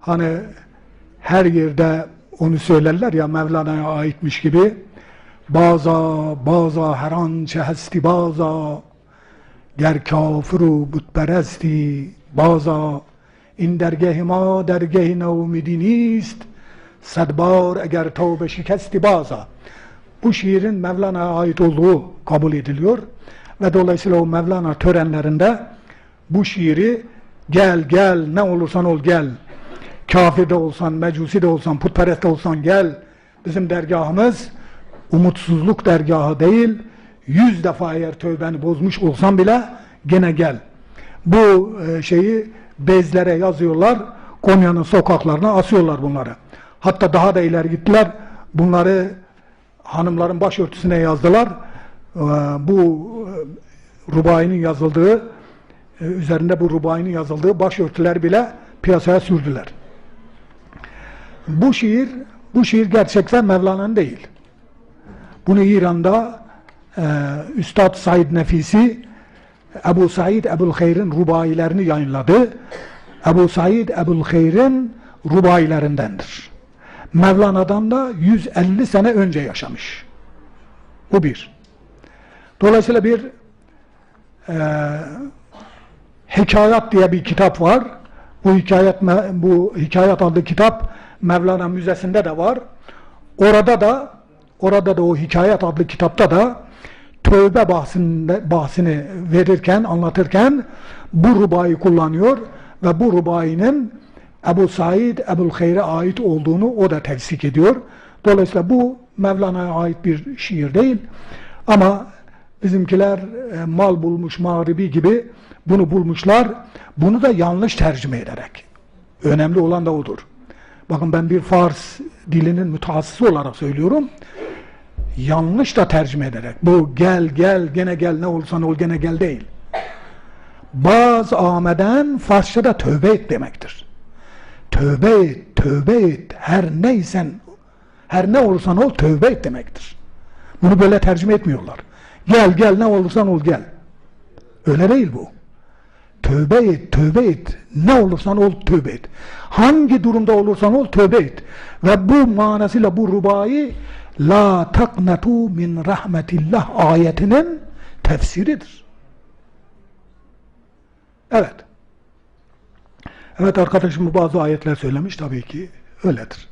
hani her yerde onu söylerler ya Mevlana'ya aitmiş gibi baza baza her an çe hesti baza ger kafiru butperesتی baza این درگه ما درگه ناامیدی نیست صد بار eğer tövbe şikesti baza bu şiirin Mevlana'ya ait olduğu kabul ediliyor ve dolayısıyla o Mevlana törenlerinde bu şiiri gel gel ne olursan ol gel kafir de olsan, mecusi de olsan, putperest de olsan gel. Bizim dergahımız umutsuzluk dergahı değil. Yüz defa eğer tövbeni bozmuş olsan bile gene gel. Bu e, şeyi bezlere yazıyorlar Konya'nın sokaklarına asıyorlar bunları. Hatta daha da ileri gittiler bunları hanımların başörtüsüne yazdılar. Ee, bu e, rubayinin yazıldığı e, üzerinde bu rubayinin yazıldığı başörtüler bile piyasaya sürdüler bu şiir bu şiir gerçekten Mevlana'nın değil bunu İran'da e, Üstad Said Nefisi Ebu Said Ebul Hayr'in rubailerini yayınladı. Ebu Said Ebul Hayr'in rubailerindendir. Mevlana'dan da 150 sene önce yaşamış. Bu bir. Dolayısıyla bir e, Hikayat diye bir kitap var. Bu hikayet bu hikayet adlı kitap Mevlana Müzesi'nde de var. Orada da orada da o hikayet adlı kitapta da tövbe bahsinde, bahsini verirken, anlatırken bu rubayı kullanıyor ve bu rubayinin Ebu Said Ebul Hayr'e ait olduğunu o da tefsik ediyor. Dolayısıyla bu Mevlana'ya ait bir şiir değil. Ama bizimkiler e, mal bulmuş mağribi gibi bunu bulmuşlar. Bunu da yanlış tercüme ederek. Önemli olan da odur. Bakın ben bir Fars dilinin mütehassısı olarak söylüyorum. Yanlış da tercüme ederek. Bu gel gel gene gel ne olursan ol gene gel değil. Baz ameden Farsçada tövbe et demektir. Tövbe et, tövbe et. Her neysen, her ne olursan ol tövbe et demektir. Bunu böyle tercüme etmiyorlar. Gel gel ne olursan ol gel. Öyle değil bu. Tövbe et, tövbe et. Ne olursan ol tövbe et. Hangi durumda olursan ol tövbe et. Ve bu manasıyla bu rubayı La taknatu min rahmetillah ayetinin tefsiridir. Evet. Evet arkadaşım bazı ayetler söylemiş tabii ki öyledir.